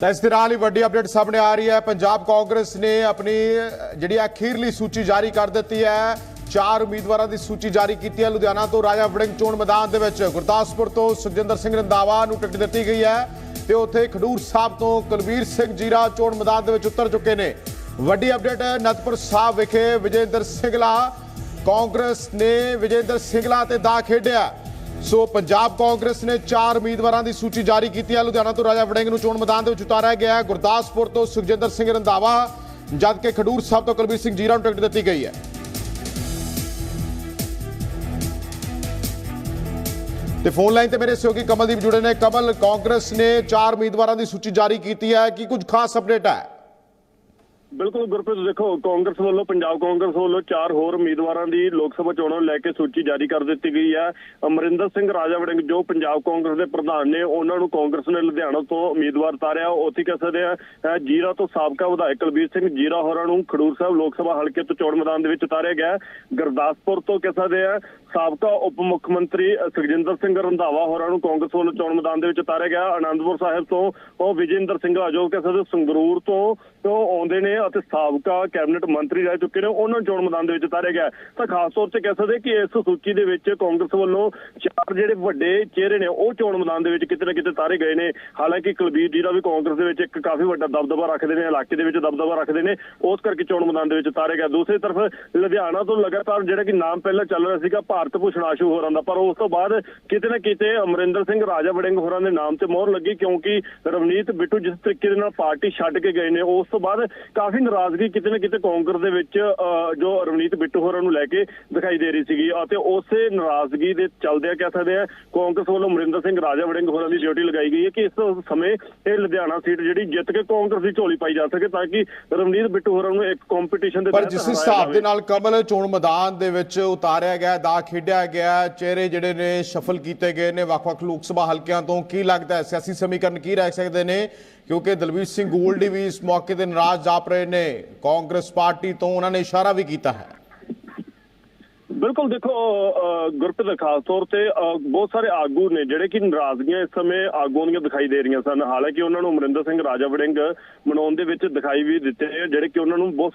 ਤਾਂ ਇਸ ਦੇ ਨਾਲ ਹੀ ਵੱਡੀ ਅਪਡੇਟ ਸਾਹਮਣੇ ਆ ਰਹੀ ਹੈ। ਪੰਜਾਬ ਕਾਂਗਰਸ ਨੇ ਆਪਣੀ ਅਹ, ਜਿਹੜੀ ਅਖੀਰਲੀ ਸੂਚੀ ਜਾਰੀ ਕਰ ਦਿੱਤੀ ਹੈ। ਚਾਰ ਉਮੀਦਵਾਰਾਂ ਦੀ ਸੂਚੀ ਜਾਰੀ ਕੀਤੀ ਹੈ ਲੁਧਿਆਣਾ ਤੋਂ ਰਾਜਾ ਵੜਿੰਗ ਚੋਣ ਮੈਦਾਨ ਦੇ ਵਿੱਚ। ਗੁਰਦਾਸਪੁਰ ਤੋਂ ਸੁਖਜਿੰਦਰ ਸਿੰਘ ਰੰਧਾਵਾ ਨੂੰ ਟਿਕਟ ਦਿੱਤੀ ਗਈ ਹੈ ਤੇ ਉੱਥੇ ਖਡੂਰ ਸਾਹਿਬ ਤੋਂ ਕੁਲਵੀਰ ਸਿੰਘ ਜੀਰਾ ਚੋਣ ਮੈਦਾਨ ਦੇ ਵਿੱਚ ਉਤਰ ਚੁੱਕੇ ਨੇ। ਵੱਡੀ ਅਪਡੇਟ ਹੈ ਨਤਪੁਰ ਸਾਹਿਬ ਵਿਖੇ ਵਿਜੇਂਦਰ ਸਿੰਘਲਾ ਕਾਂਗਰਸ ਨੇ ਵਿਜੇਂਦਰ ਸਿੰਘਲਾ ਤੇ ਦਾ ਖੇਡਿਆ। ਸੋ ਪੰਜਾਬ ਕਾਂਗਰਸ ਨੇ ਚਾਰ ਉਮੀਦਵਾਰਾਂ ਦੀ ਸੂਚੀ ਜਾਰੀ ਕੀਤੀ ਹੈ। ਲੁਧਿਆਣਾ ਤੋਂ ਰਾਜਾ ਵੜਿੰਗ ਨੂੰ ਚੋਣ ਮੈਦਾਨ ਦੇ ਵਿੱਚ ਉਤਾਰਿਆ ਗਿਆ ਹੈ। ਗੁਰਦਾਸਪੁਰ ਤੋਂ ਸੁਖਜਿੰਦਰ ਸਿੰਘ ਰੰਧਾਵਾ ਜਦਕਿ ਖਡੂਰ ਸਾਹਿਬ ਤੋਂ ਕੁਲਬੀਰ ਸਿੰਘ ਜੀਰਾ ਨੂੰ ਟਿਕਟ ਦਿੱਤੀ ਗਈ ਹੈ। ਤੇ ਫੋਨ ਲਾਈਨ ਤੇ ਮੇਰੇ ਸਹਿਯੋਗੀ ਕਮਲਦੀਪ ਜੁੜੇ ਨੇ। ਕਮਲ, ਕਾਂਗਰਸ ਨੇ ਚਾਰ ਉਮੀਦਵਾਰਾਂ ਦੀ ਸੂਚੀ ਜਾਰੀ ਕੀਤੀ ਹੈ। ਕੀ ਕੁਝ ਖਾਸ ਅਪਡੇਟ ਹੈ? ਬਿਲਕੁਲ ਗੁਰਪ੍ਰੀਤ, ਦੇਖੋ, ਕਾਂਗਰਸ ਵੱਲੋਂ, ਪੰਜਾਬ ਕਾਂਗਰਸ ਵੱਲੋਂ ਚਾਰ ਹੋਰ ਉਮੀਦਵਾਰਾਂ ਦੀ ਲੋਕ ਸਭਾ ਚੋਣਾਂ ਨੂੰ ਲੈ ਕੇ ਸੂਚੀ ਜਾਰੀ ਕਰ ਦਿੱਤੀ ਗਈ ਹੈ। ਅਮਰਿੰਦਰ ਸਿੰਘ ਰਾਜਾ ਵੜਿੰਗ ਜੋ ਪੰਜਾਬ ਕਾਂਗਰਸ ਦੇ ਪ੍ਰਧਾਨ ਨੇ, ਉਹਨਾਂ ਨੂੰ ਕਾਂਗਰਸ ਨੇ ਲੁਧਿਆਣਾ ਤੋਂ ਉਮੀਦਵਾਰ ਤਾਰਿਆ। ਉੱਥੇ ਕਹਿ ਸਕਦੇ ਆ ਜੀਰਾ ਤੋਂ ਸਾਬਕਾ ਵਿਧਾਇਕ ਕੁਲਬੀਰ ਸਿੰਘ ਜੀਰਾ ਹੋਰਾਂ ਨੂੰ ਖਡੂਰ ਸਾਹਿਬ ਲੋਕ ਸਭਾ ਹਲਕੇ ਤੋਂ ਚੋਣ ਮੈਦਾਨ ਦੇ ਵਿੱਚ ਉਤਾਰਿਆ ਗਿਆ ਹੈ। ਗੁਰਦਾਸਪੁਰ ਤੋਂ ਕਹਿ ਸਕਦੇ ਆ, ਸਾਬਕਾ ਉਪ ਮੁੱਖ ਮੰਤਰੀ ਸੁਖਜਿੰਦਰ ਸਿੰਘ ਰੰਧਾਵਾ ਹੋਰਾਂ ਨੂੰ ਕਾਂਗਰਸ ਵੱਲੋਂ ਚੋਣ ਮੈਦਾਨ ਦੇ ਵਿੱਚ ਉਤਾਰਿਆ ਗਿਆ। ਆਨੰਦਪੁਰ ਸਾਹਿਬ ਤੋਂ ਉਹ ਵਿਜੇਂਦਰ ਸਿੰਘ ਜੋ ਕਹਿ ਸਕਦੇ ਸੰਗਰੂਰ ਤੋਂ ਤੋਂ ਆਉਂਦੇ ਨੇ ਅਤੇ ਸਾਬਕਾ ਕੈਬਨਿਟ ਮੰਤਰੀ ਰਹਿ ਚੁੱਕੇ ਨੇ, ਉਹਨਾਂ ਨੂੰ ਚੋਣ ਮੈਦਾਨ ਦੇ ਵਿੱਚ ਉਤਾਰਿਆ ਗਿਆ ਤਾਂ ਖਾਸ ਤੌਰ ਤੇ ਕਹਿ ਸਕਦੇ ਕਿ ਇਸ ਸੂਚੀ ਦੇ ਵਿੱਚ ਕਾਂਗਰਸ ਵੱਲੋਂ ਚਾਰ ਜਿਹੜੇ ਵੱਡੇ ਚਿਹਰੇ ਨੇ, ਉਹ ਚੋਣ ਮੈਦਾਨ ਦੇ ਵਿੱਚ ਕਿਤੇ ਨਾ ਕਿਤੇ ਤਾਰੇ ਗਏ ਨੇ। ਹਾਲਾਂਕਿ ਕੁਲਬੀਰ ਜੀ ਦਾ ਵੀ ਕਾਂਗਰਸ ਦੇ ਵਿੱਚ ਇੱਕ ਕਾਫੀ ਵੱਡਾ ਦਬਦਬਾ ਰੱਖਦੇ ਨੇ, ਇਲਾਕੇ ਦੇ ਵਿੱਚ ਦਬਦਬਾ ਰੱਖਦੇ ਨੇ, ਉਸ ਕਰਕੇ ਚੋਣ ਮੈਦਾਨ ਦੇ ਵਿੱਚ ਤਾਰੇ ਗਿਆ। ਦੂਸਰੀ ਤਰਫ ਲੁਧਿਆਣਾ ਤੋਂ ਲਗਾਤਾਰ ਜਿਹੜਾ ਕਿ ਨਾਮ ਪਹਿਲਾਂ ਚੱਲ ਰਿਹਾ ਸੀਗਾ, ਭਾਰਤ ਭੂਸ਼ਣ ਆਸ਼ੂ ਹੋਰਾਂ ਦਾ, ਪਰ ਉਸ ਤੋਂ ਬਾਅਦ ਕਿਤੇ ਨਾ ਕਿਤੇ ਅਮਰਿੰਦਰ ਸਿੰਘ, ਰਾਜਾ ਵੜਿੰਗ ਹੋਰਾਂ ਦੇ ਨਾਮ ਤੇ ਮੋਹਰ ਲੱਗੀ, ਕਿਉਂਕਿ ਰਵਨੀਤ ਬਿੱਟੂ ਜਿਸ ਤਰੀਕੇ ਦੇ ਨਾਲ ਪਾਰਟੀ ਛੱਡ ਕੇ ਗਏ ਨੇ, ਉਸ ਤੋਂ ਬਾਅਦ ਕਾਫੀ ਨਾਰਾਜ਼ਗੀ ਕਿਤੇ ਨਾ ਕਿਤੇ ਕਾਂਗਰਸ ਦੇ ਵਿੱਚ ਜੋ ਰਵਨੀਤ ਬਿੱਟੂ ਹੋਰਾਂ ਨੂੰ ਲੈ ਕੇ ਦਿਖਾਈ ਦੇ ਰਹੀ ਸੀਗੀ ਅਤੇ ਉਸੇ ਨਾਰਾਜ਼ਗੀ ਦੇ ਚੱਲਦਿਆਂ ਕਹਿ ਸਕਦੇ ਆ ਕਾਂਗਰਸ ਵੱਲੋਂ ਅਮਰਿੰਦਰ ਸਿੰਘ ਰਾਜਾ ਵੜਿੰਗ ਹੋਰਾਂ ਦੀ ਡਿਊਟੀ ਲਗਾਈ ਗਈ ਹੈ ਕਿ ਇਸ ਸਮੇਂ ਇਹ ਲੁਧਿਆਣਾ ਸੀਟ ਜਿਹੜੀ ਜਿੱਤ ਕੇ ਕਾਂਗਰਸ ਦੀ ਝੋਲੀ ਪਾਈ ਜਾ ਸਕੇ ਤਾਂ ਕਿ ਰਵਨੀਤ ਬਿੱਟੂ ਹੋਰਾਂ ਨੂੰ ਇੱਕ ਕੰਪੀਟੀਸ਼ਨ ਦੇ ਪਰ ਜਿਸ ਹਿਸਾਬ। ਦੇ ਨਾਲ ਕਮਲ ਚੋਣ ਮੈਦਾਨ ਦੇ ਵਿੱਚ ਉਤਾਰਿਆ ਗਿਆ ਦਾ ਖੇਡਿਆ ਗਿਆ ਚਿਹਰੇ ਜਿਹੜੇ ਨੇ ਸ਼ਫਲ ਕੀਤੇ ਗਏ ਨੇ ਵੱਖ-ਵੱਖ ਲੋਕ ਸਭਾ ਹਲਕਿਆਂ ਤੋਂ ਕੀ ਲੱਗਦਾ ਹੈ ਸਿਆਸੀ ਸਮੀਕਰਨ ਕੀ ਰਹਿ ਸਕਦੇ ਨੇ ਕਿਉਂਕਿ ਦਲਵੀਰ ਸਿੰਘ ਗੋਲਡੀ ਵੀ ਇਸ ਮੌਕੇ ਤੇ ਨਾਰਾਜ਼ ਜਾਪ ਰਹੇ ਨੇ। ਕਾਂਗਰਸ ਪਾਰਟੀ ਤੋਂ ਉਹਨਾਂ ਨੇ ਇਸ਼ਾਰਾ ਵੀ ਕੀਤਾ ਹੈ। ਬਿਲਕੁਲ ਦੇਖੋ ਗੁਰਪ੍ਰੀਤ ਖਾਸ ਤੌਰ ਤੇ ਬਹੁਤ ਸਾਰੇ ਆਗੂ ਨੇ ਜਿਹੜੇ ਕਿ ਨਾਰਾਜ਼ਗੀਆਂ ਇਸ ਸਮੇਂ ਆਗੂਆਂ ਦੀਆਂ ਦਿਖਾਈ ਦੇ ਰਹੀਆਂ ਸਨ। ਹਾਲਾਂਕਿ ਉਹਨਾਂ ਨੂੰ ਅਮਰਿੰਦਰ ਸਿੰਘ, ਰਾਜਾ ਵੜਿੰਗ ਮਨਾਉਣ ਦੇ ਵਿੱਚ ਦਿਖਾਈ ਵੀ ਦਿੱਤੇ ਜਿਹੜੇ ਕਿ ਉਹਨਾਂ ਨੂੰ ਬਹੁਤ